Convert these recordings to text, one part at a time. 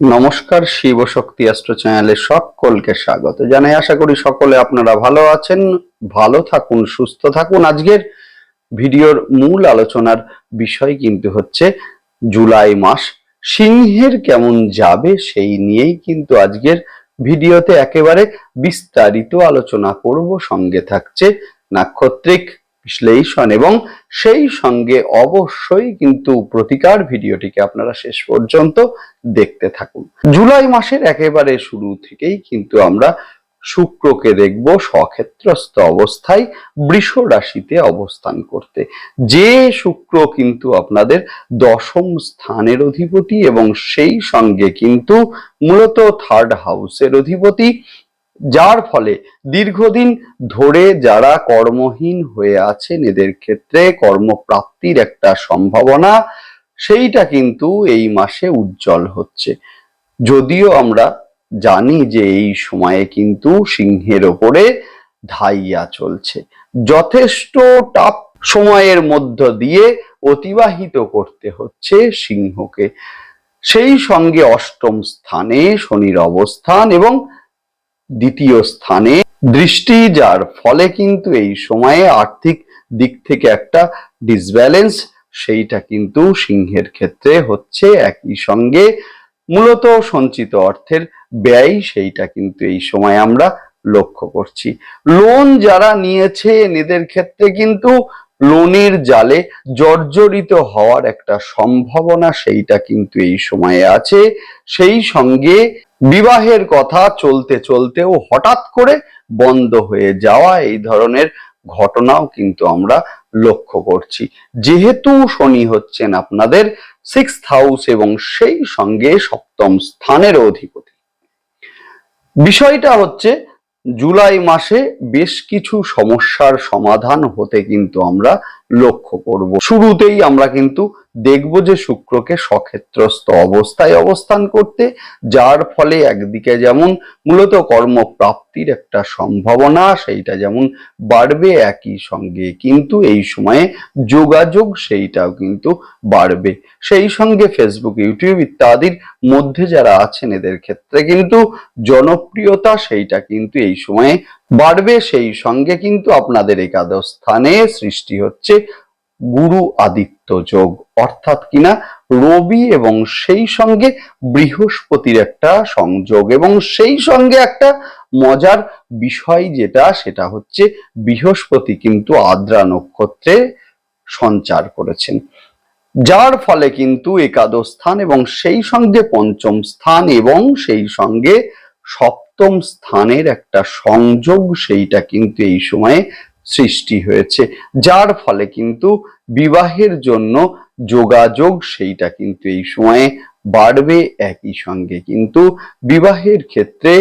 নমস্কার, শিব শক্তি অস্ত্র চ্যানেলে সকলকে স্বাগত জানাই। আশা করি সকলে আপনারা ভালো আছেন, ভালো থাকুন, সুস্থ থাকুন। আজকের ভিডিওর মূল আলোচনার বিষয় কিন্তু হচ্ছে জুলাই মাস, সিংহের কেমন যাবে সেই নিয়েই কিন্তু আজকের ভিডিওতে একেবারে বিস্তারিত আলোচনা করব। সঙ্গে থাকছে নাক্ষত্রিক বিশ্লেষণ এবং সেই সঙ্গে অবশ্যই কিন্তু প্রতিকার ভিডিওটিকে আপনারা শেষ পর্যন্ত দেখতে থাকুন। জুলাই মাসের একেবারে শুরু থেকেই কিন্তু আমরা শুক্রকে দেখব সক্ষেত্রস্থ অবস্থায় বৃষ রাশিতে অবস্থান করতে। যে শুক্র কিন্তু আপনাদের দশম স্থানের অধিপতি এবং সেই সঙ্গে কিন্তু মূলত থার্ড হাউসের অধিপতি যার ফলে দীর্ঘদিন ধরে যারা কর্মহীন হয়ে আছেন, এদের ক্ষেত্রে কর্মপ্রাপ্তির একটা সম্ভাবনা, সেইটা কিন্তু এই মাসে উজ্জ্বল হচ্ছে। যদিও আমরা জানি যে এই সময়ে কিন্তু সিংহের ওপরে ধাইয়া চলছে। যথেষ্ট টাপ সময়ের মধ্য দিয়ে অতিবাহিত করতে হচ্ছে সিংহকে। সেই সঙ্গে অষ্টম স্থানে শনির অবস্থান এবং দ্বিতীয় স্থানে দৃষ্টি, যার ফলে কিন্তু এই সময়ে আর্থিক দিক থেকে একটা ডিসব্যালেন্স সেইটা কিন্তু সিংহের ক্ষেত্রে হচ্ছে একই সঙ্গে মূলত সঞ্চিত অর্থের ব্যয়, সেইটা কিন্তু এই সময় আমরা লক্ষ্য করছি। লোন যারা নিয়েছে, এদের ক্ষেত্রে কিন্তু লোনের জালে জর্জরিত হওয়ার একটা সম্ভাবনা, সেইটা কিন্তু এই সময়ে আছে। সেই সঙ্গে বিবাহের কথা চলতে চলতেও হঠাৎ করে বন্ধ হয়ে যাওয়া এই ধরনের ঘটনাও কিন্তু আমরা লক্ষ্য করছি। যেহেতু শনি হচ্ছেন আপনাদের সিক্স হাউস এবং সেই সঙ্গে সপ্তম স্থানের অধিপতি। বিষয়টা হচ্ছে, জুলাই মাসে বেশ কিছু সমস্যার সমাধান হতে কিন্তু আমরা লক্ষ্য করব। শুরুতেই আমরা কিন্তু দেখব যে শুক্রকে সক্ষেত্রস্থ অবস্থায় অবস্থান করতে, যার ফলে একদিকে যেমন মূলত কর্মপ্রাপ্তির একটা সম্ভাবনা, সেইটা যেমন বাড়বে একই সঙ্গে, কিন্তু এই সময়ে যোগাযোগ সেইটাও কিন্তু বাড়বে। সেই সঙ্গে ফেসবুক ইউটিউব ইত্যাদির মধ্যে যারা আছেন, এদের ক্ষেত্রে কিন্তু জনপ্রিয়তা সেইটা কিন্তু এই সময়ে বাড়বে, সেই সঙ্গে কিন্তু আপনাদের একাদশ স্থানে সৃষ্টি হচ্ছে গুরু আদিত্য যোগ। অর্থাৎ কিনা রবি এবং সেই সঙ্গে বৃহস্পতির একটা সংযোগ এবং সেই সঙ্গে একটা মজার বিষয় যেটা, সেটা হচ্ছে বৃহস্পতি কিন্তু আদ্রা নক্ষত্রে সঞ্চার করেছেন। যার ফলে কিন্তু একাদশ স্থান এবং সেই সঙ্গে পঞ্চম স্থান এবং সেই সঙ্গে সপ্তম স্থানের একটা সংযোগ সেইটা কিন্তু এই সময়ে সৃষ্টি হয়েছে। যার ফলে কিন্তু বিবাহের জন্য যোগাযোগ সেইটা কিন্তু এই সময়ে বাড়বে একই সঙ্গে। কিন্তু বিবাহের ক্ষেত্রে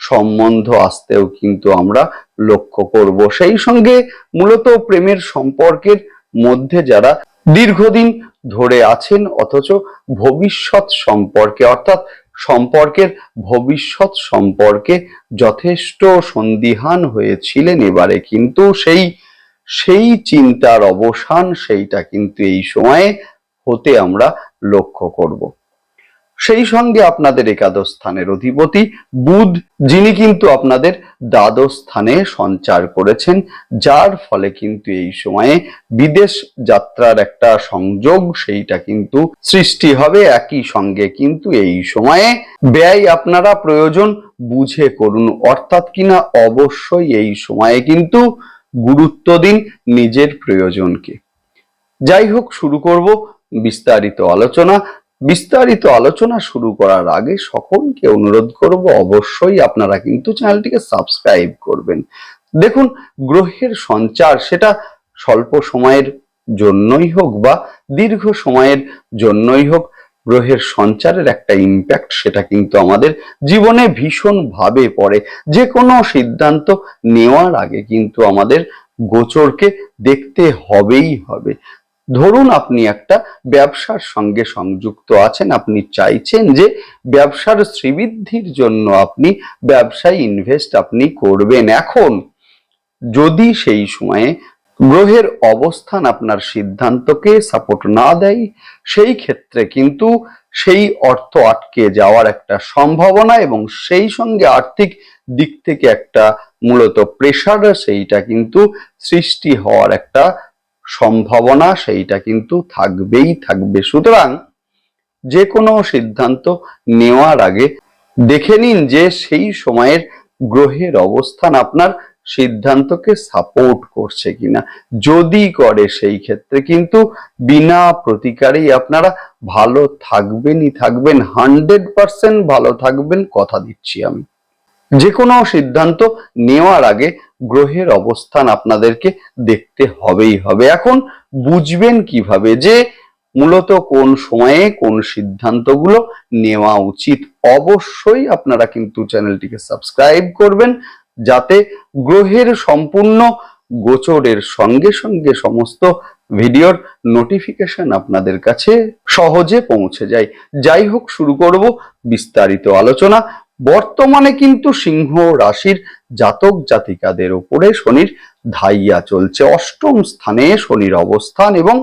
সম্বন্ধ আসতেও কিন্তু আমরা লক্ষ্য করব। সেই সঙ্গে মূলত প্রেমের সম্পর্কের মধ্যে যারা দীর্ঘদিন ধরে আছেন, অথচ ভবিষ্যৎ সম্পর্কে অর্থাৎ সম্পর্কের ভবিষ্যৎ সম্পর্কে যথেষ্ট সন্দিহান হয়েছিলেন এবারে। কিন্তু সেই সেই চিন্তার অবসান, সেইটা কিন্তু এই সময়ে হতে আমরা লক্ষ্য করব। সেই সঙ্গে আপনাদের একাদশ স্থানের অধিপতি বুধ, যিনি কিন্তু আপনাদের দ্বাদশ স্থানে সঞ্চার করেছেন, যার ফলে কিন্তু এই সময়ে বিদেশ যাত্রার একটা সংযোগ সেইটা কিন্তু সৃষ্টি হবে। একই সঙ্গে কিন্তু এই সময়ে ব্যয় আপনারা প্রয়োজন, বুঝে করুন। অর্থাৎ কিনা অবশ্যই এই সময়ে কিন্তু গুরুত্ব দিন নিজের প্রয়োজনকে। যাই হোক, শুরু করব বিস্তারিত আলোচনা। বিস্তারিত আলোচনা শুরু করার আগে সকলকে অনুরোধ করব অবশ্যই আপনারা কিন্তু চ্যানেলটিকে সাবস্ক্রাইব করবেন। দেখুন, গ্রহের সঞ্চার সেটা স্বল্প সময়ের জন্যই হোক বা দীর্ঘ সময়ের জন্যই হোক, গ্রহের সঞ্চারের একটা ইম্প্যাক্ট সেটা কিন্তু আমাদের জীবনে ভীষণ ভাবে পড়ে। যে কোনো সিদ্ধান্ত নেওয়ার আগে কিন্তু আমাদের গোচরকে দেখতে হবেই হবে। ধরুন আপনি একটা ব্যবসার সঙ্গে সংযুক্ত আছেন, আপনি চাইছেন যে ব্যবসার শ্রীবৃদ্ধির জন্য আপনি ব্যবসায় ইনভেস্ট আপনি করবেন। এখন যদি সেই সময়ে গ্রহের অবস্থান আপনার সিদ্ধান্তকে সাপোর্ট না দেয়, সেই ক্ষেত্রে কিন্তু সেই অর্থ আটকে যাওয়ার একটা সম্ভাবনা এবং সেই সঙ্গে আর্থিক দিক থেকে একটা মূলত প্রেশার সেইটা কিন্তু সৃষ্টি হওয়ার একটা সম্ভাবনা সেইটা কিন্তু থাকবেই থাকবে। সুতরাং যে কোনো সিদ্ধান্ত নেওয়ার আগে দেখে নিন যে সেই সময়ের গ্রহের অবস্থান আপনার সিদ্ধান্তকে সাপোর্ট করছে কিনা। যদি করে সেই ক্ষেত্রে কিন্তু বিনা প্রতিকারেই আপনারা ভালো থাকবেনই থাকবেন হান্ড্রেড পার্সেন্ট ভালো থাকবেন, কথা দিচ্ছি আমি। যে কোনো সিদ্ধান্ত নেওয়ার আগে গ্রহের অবস্থান আপনাদেরকে দেখতে হবেই হবে। এখন বুঝবেন কীভাবে যে মূলত কোন সময়ে কোন সিদ্ধান্তগুলো নেওয়া উচিত। অবশ্যই আপনারা কিন্তু চ্যানেলটিকে সাবস্ক্রাইব করবেন যাতে গ্রহের সম্পূর্ণ গোচরের সঙ্গে সঙ্গে সমস্ত ভিডিওর নোটিফিকেশন আপনাদের কাছে সহজে পৌঁছে যায়। যাই হোক, শুরু করব বিস্তারিত আলোচনা। বর্তমানে কিন্তু সিংহ রাশির জাতক জাতিকাদের উপরে শনির ধাইয়া চলছে। অষ্টম স্থানে শনির অবস্থান এবং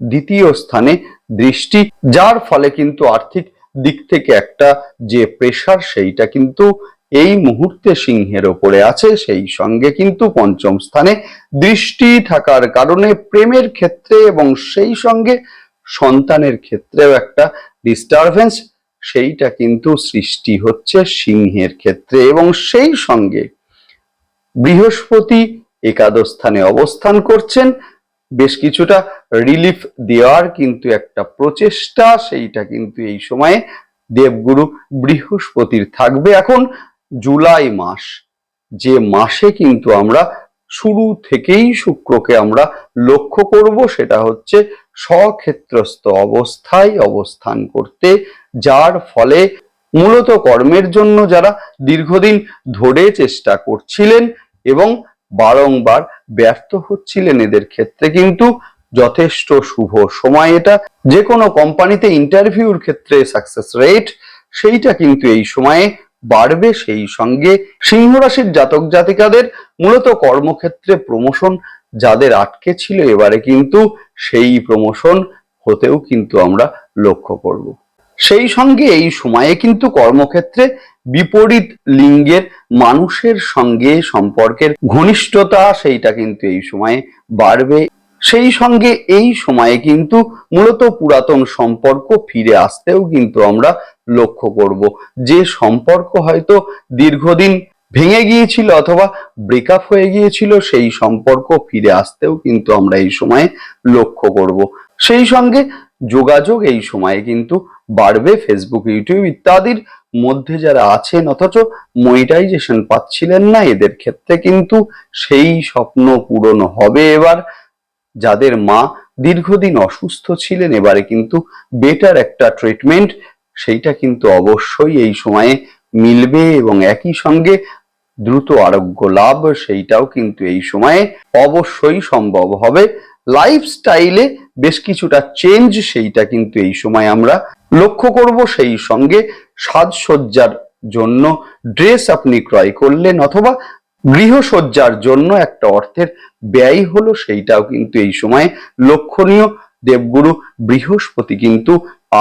দ্বিতীয় স্থানে দৃষ্টি, যার ফলে কিন্তু আর্থিক দিক থেকে একটা যে প্রেশার সেইটা কিন্তু এই মুহূর্তে সিংহের ওপরে আছে। সেই সঙ্গে কিন্তু পঞ্চম স্থানে দৃষ্টি থাকার কারণে প্রেমের ক্ষেত্রে এবং সেই সঙ্গে সন্তানের ক্ষেত্রেও একটা ডিস্টারবেন্স সেইটা কিন্তু সৃষ্টি হচ্ছে সিংহের ক্ষেত্রে এবং সেই সঙ্গে বৃহস্পতি একাদশ স্থানে অবস্থান করছেন। বেশ কিছুটা রিলিফ দেওয়ার কিন্তু একটা প্রচেষ্টা, সেইটা কিন্তু এই সময়ে দেবগুরু বৃহস্পতির থাকবে। এখন জুলাই মাস, যে মাসে কিন্তু আমরা শুরু থেকেই শুক্রকে আমরা লক্ষ্য করব, সেটা হচ্ছে স্বক্ষেত্রস্থ অবস্থায় অবস্থান করতে, যার ফলে মূলত কর্মের জন্য যারা দীর্ঘদিন ধরে চেষ্টা করছিলেন এবং বারংবার ব্যর্থ হচ্ছিলেন এদের ক্ষেত্রে কিন্তু যথেষ্ট শুভ সময় এটা। যে কোনো কোম্পানিতে ইন্টারভিউর ক্ষেত্রে সাকসেস রেট সেইটা কিন্তু এই সময়ে বাড়বে। সেই সঙ্গে সিংহ রাশির জাতক জাতিকাদের মূলত কর্মক্ষেত্রে প্রমোশন যাদের আটকে ছিল এবারে কিন্তু সেই প্রমোশন হতেও কিন্তু আমরা লক্ষ্য করব। সেই সঙ্গে এই সময়ে কিন্তু কর্মক্ষেত্রে বিপরীত লিঙ্গের মানুষের সঙ্গে সম্পর্কের ঘনিষ্ঠতা সেইটা কিন্তু এই সময়ে বাড়বে। সেই সঙ্গে এই সময়ে কিন্তু মূলত পুরাতন সম্পর্ক ফিরে আসতেও কিন্তু আমরা লক্ষ্য করব। যে সম্পর্ক হয়তো দীর্ঘদিন ভেঙে গিয়েছিল অথবা ব্রেকআপ হয়ে গিয়েছিল, সেই সম্পর্ক ফিরে আসতেও কিন্তু আমরা এই সময়ে লক্ষ্য করব। সেই সঙ্গে যোগাযোগ এই সময়ে কিন্তু বাড়বে ফেসবুক ইউটিউব ইত্যাদির মধ্যে যারা আছেন অথচ মনিটাইজেশন পাচ্ছিলেন না, এদের ক্ষেত্রে কিন্তু সেই স্বপ্ন পূরণ হবে। এবার যাদের মা দীর্ঘদিন অসুস্থ ছিলেন, এবারে কিন্তু বেটার একটা ট্রিটমেন্ট সেইটা কিন্তু অবশ্যই এই সময়ে মিলবে এবং একই সঙ্গে দ্রুত আরোগ্য লাভ সেইটাও কিন্তু এই সময়ে অবশ্যই সম্ভব হবে। লাইফস্টাইলে বেশ কিছুটা চেঞ্জ সেইটা কিন্তু এই সময় আমরা লক্ষ্য করব। সেই সঙ্গে সাজসজ্জার জন্য ড্রেস আপনি ক্রয় করলেন অথবা গৃহসজ্জার জন্য একটা অর্থের ব্যয় হলো সেইটাও কিন্তু এই সময়ে লক্ষণীয়। দেবগুরু বৃহস্পতি কিন্তু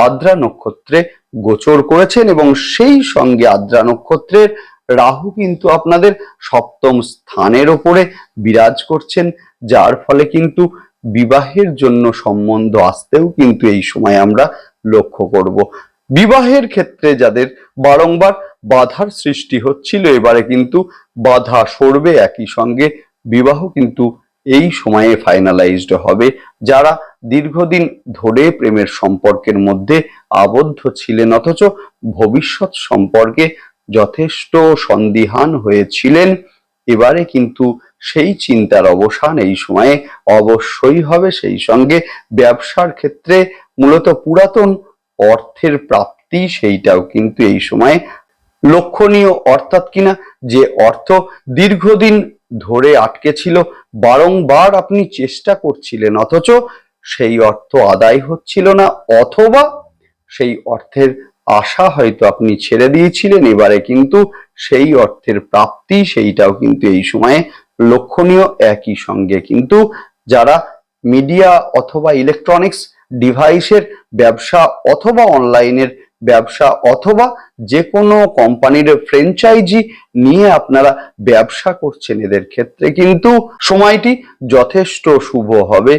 আদ্রা নক্ষত্রে গোচর করেছেন এবং সেই সঙ্গে আদ্রা নক্ষত্রের রাহু কিন্তু আপনাদের সপ্তম স্থানের ওপরে বিরাজ করছেন, যার ফলে কিন্তু বিবাহের জন্য সম্বন্ধ আসতেও কিন্তু এই সময় আমরা লক্ষ্য করব। বিবাহের ক্ষেত্রে যাদের বারংবার বাধার সৃষ্টি হচ্ছিল, এবারে কিন্তু বাধা সরবে। একই সঙ্গে বিবাহ কিন্তু এই সময়ে ফাইনালাইজড হবে। যারা দীর্ঘদিন ধরে প্রেমের সম্পর্কের মধ্যে আবদ্ধ ছিলেন, অথচ ভবিষ্যৎ সম্পর্কে যথেষ্ট সন্দিহান হয়েছিলেন। এবারে কিন্তু সেই চিন্তার অবসান এই সময়ে অবশ্যই হবে। সেই সঙ্গে ব্যবসার ক্ষেত্রে মূলত পুরাতন অর্থের প্রাপ্তি, সেইটাও কিন্তু এই সময়ে লক্ষণীয়। অর্থাৎ কিনা যে অর্থ দীর্ঘদিন ধরে আটকে ছিল, বারংবার আপনি চেষ্টা করছিলেন, অথচ সেই অর্থ আদায় হচ্ছিল না, অথবা সেই অর্থের আশা হয়তো আপনি ছেড়ে দিয়েছিলেন, এবারে কিন্তু সেই অর্থের প্রাপ্তি সেইটাও কিন্তু এই সময়ে লক্ষণীয়, একই সঙ্গে কিন্তু যারা মিডিয়া অথবা ইলেকট্রনিক্স ডিভাইসের ব্যবসা অথবা অনলাইনের ব্যবসা অথবা যে কোনো কোম্পানির ফ্র্যাঞ্চাইজি নিয়ে আপনারা ব্যবসা করছেন, এদের ক্ষেত্রে কিন্তু সময়টি যথেষ্ট শুভ হবে।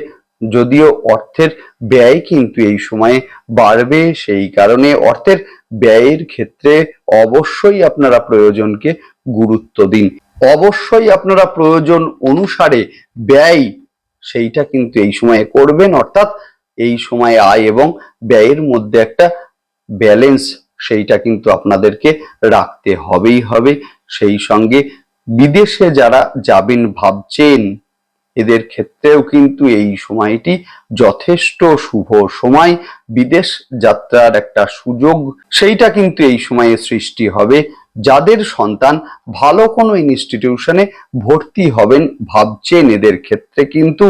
যদিও অর্থের ব্যয় কিন্তু এই সময়ে বাড়বে, সেই কারণে অর্থের ব্যয়ের ক্ষেত্রে অবশ্যই আপনারা প্রয়োজনকে গুরুত্ব দিন। অবশ্যই আপনারা প্রয়োজন অনুসারে ব্যয়, সেইটা কিন্তু এই সময়ে করবেন, অর্থাৎ এই সময় আয় এবং ব্যয়ের মধ্যে একটা ব্যালেন্স, সেইটা কিন্তু আপনাদেরকে রাখতে হবেই হবে। সেই সঙ্গে বিদেশে যারা যাবেন, ভাবছেন এদের ক্ষেত্রেও কিন্তু এই সময়টি যথেষ্ট শুভ সময়। বিদেশ যাত্রার একটা সুযোগ, সেইটা কিন্তু এই সময়ে সৃষ্টি হবে। যাদের সন্তান ভালো কোনো ইনস্টিটিউশনে ভর্তি হবেন ভাবছেন এদের ক্ষেত্রে কিন্তু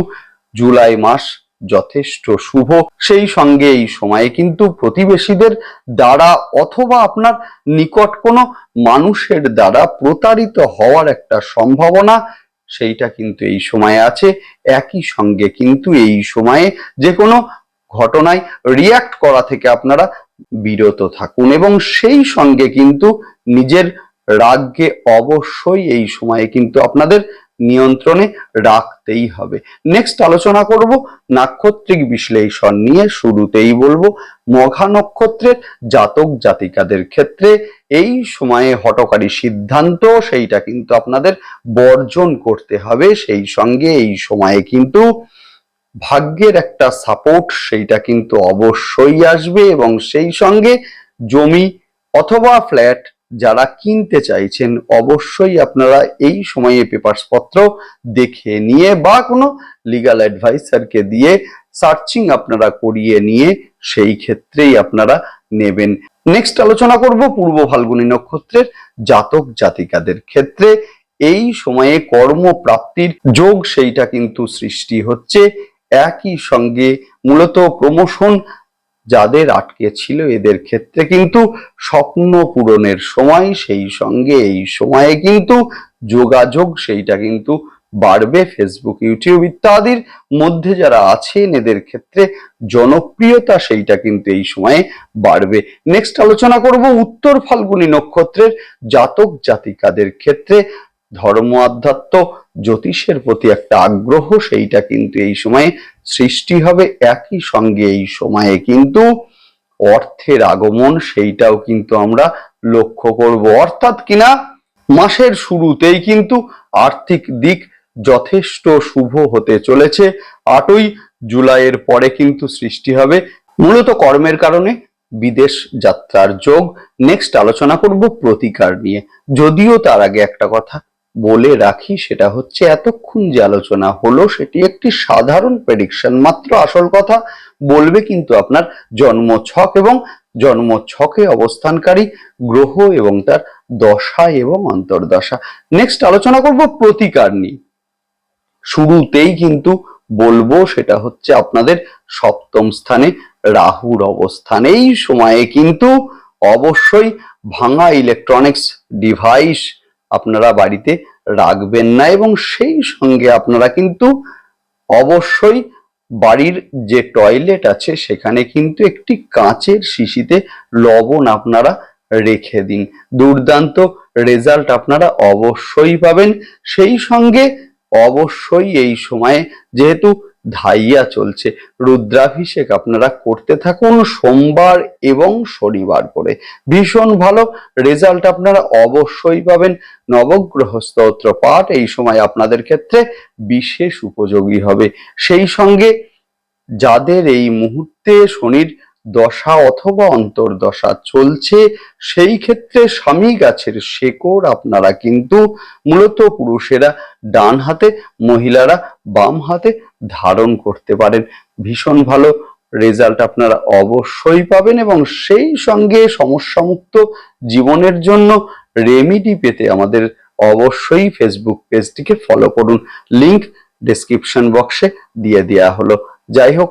জুলাই মাস যথেষ্ট শুভ। সেই সঙ্গে এই সময়ে কিন্তু প্রতিবেশীদের দ্বারা অথবা আপনার নিকট কোনো মানুষের দ্বারা প্রতারিত হওয়ার একটা সম্ভাবনা সেইটা কিন্তু এই সময়ে আছে। একই সঙ্গে কিন্তু এই সময়ে যে কোনো ঘটনায় রিয়াক্ট করা থেকে আপনারা বিরত থাকুন এবং সেই সঙ্গে কিন্তু নিজের রাগকে অবশ্যই এই সময়ে কিন্তু আপনাদের নিয়ন্ত্রণে রাখতেই হবে। নেক্সট আলোচনা করব নাক্ষত্রিক বিশ্লেষণ নিয়ে। শুরুতেই বলব, মঘা নক্ষত্রের জাতক জাতিকাদের ক্ষেত্রে এই সময়ে হটকারী সিদ্ধান্ত, সেইটা কিন্তু আপনাদের বর্জন করতে হবে। সেই সঙ্গে এই সময়ে কিন্তু ভাগ্যের একটা সাপোর্ট সেইটা কিন্তু অবশ্যই আসবে এবং সেই সঙ্গে জমি অথবা ফ্ল্যাট যারা কিনতে চাইছেন, অবশ্যই আপনারা এই সময়ে পেপারস পত্র দেখে নিয়ে বা কোনো লিগাল অ্যাডভাইসারকে দিয়ে সার্চিং আপনারা করিয়ে নিয়ে সেই ক্ষেত্রেই আপনারা নেবেন। নেক্সট আলোচনা করব পূর্ব ফাল্গুনী নক্ষত্রের জাতক জাতিকাদের ক্ষেত্রে। এই সময়ে কর্মপ্রাপ্তির যোগ সেইটা কিন্তু সৃষ্টি হচ্ছে। একই সঙ্গে মূলত প্রমোশন যাদের আটকে ছিল এদের ক্ষেত্রে কিন্তু স্বপ্ন পূরণের সময় সেই সঙ্গে এই সময়ে কিন্তু যোগাযোগ সেইটা কিন্তু বাড়বে ফেসবুক ইউটিউব ইত্যাদির মধ্যে যারা আছেন, এদের ক্ষেত্রে জনপ্রিয়তা সেইটা কিন্তু এই সময়ে বাড়বে। নেক্সট আলোচনা করব উত্তর ফাল্গুনী নক্ষত্রের জাতক জাতিকাদের ক্ষেত্রে। ধর্ম আধ্যাত্ম জ্যোতিষের প্রতি একটা আগ্রহ সেইটা কিন্তু এই সময়ে সৃষ্টি হবে। একই সঙ্গে এই সময়ে কিন্তু অর্থের আগমন সেইটাও কিন্তু আমরা লক্ষ্য করব। অর্থাৎ কিনা, মাসের শুরুতেই কিন্তু আর্থিক দিক যথেষ্ট শুভ হতে চলেছে। আটই জুলাইয়ের পরে কিন্তু সৃষ্টি হবে। মূলত কর্মের কারণে বিদেশ যাত্রার যোগ। নেক্সট আলোচনা করব প্রতিকার নিয়ে। যদিও তার আগে একটা কথা বলে রাখি, সেটা হচ্ছে এতক্ষণ যে আলোচনা হলো, সেটি একটি সাধারণ প্রেডিকশন মাত্র আসল কথা। বলবে কিন্তু আপনার জন্ম ছক এবং জন্ম ছকে অবস্থানকারী গ্রহ এবং তার দশা এবং অন্তর্দশা। নেক্সট আলোচনা করব প্রতিকার নিয়ে। শুরুতেই কিন্তু বলব সেটা হচ্ছে আপনাদের সপ্তম স্থানে রাহুর অবস্থান। এই সময়ে কিন্তু অবশ্যই ভাঙা ইলেকট্রনিক্স ডিভাইস আপনারা বাড়িতে রাখবেন না এবং সেই সঙ্গে আপনারা কিন্তু অবশ্যই বাড়ির যে টয়লেট আছে সেখানে কিন্তু একটি কাঁচের শিশিতে লবণ আপনারা রেখে দিন। দুর্দান্ত রেজাল্ট আপনারা অবশ্যই পাবেন। সেই সঙ্গে অবশ্যই এই সময়ে যেহেতু ধাইয়া চলছে, রুদ্রাভিষেক আপনারা করতে থাকুন সোমবার এবং শনিবার করে। ভীষণ ভালো রেজাল্ট আপনারা অবশ্যই পাবেন। নবগ্রহ স্তোত্র পাঠ এই সময় আপনাদের ক্ষেত্রে বিশেষ উপযোগী হবে। সেই সঙ্গে যাদের এই মুহূর্তে শনির দশা অথবা অন্তর্দশা চলছে, সেই ক্ষেত্রে স্বামী গাছের শেকড় আপনারা কিন্তু মূলত পুরুষেরা ডান হাতে, মহিলারা বাম হাতে ধারণ করতে পারেন। ভীষণ ভালো রেজাল্ট আপনারা অবশ্যই পাবেন এবং সেই সঙ্গে সমস্যামুক্ত জীবনের জন্য রেমিডি পেতে আমাদের অবশ্যই ফেসবুক পেজটিকে ফলো করুন। লিংক ডেসক্রিপশন বক্সে দিয়ে দেওয়া হলো। যাই হোক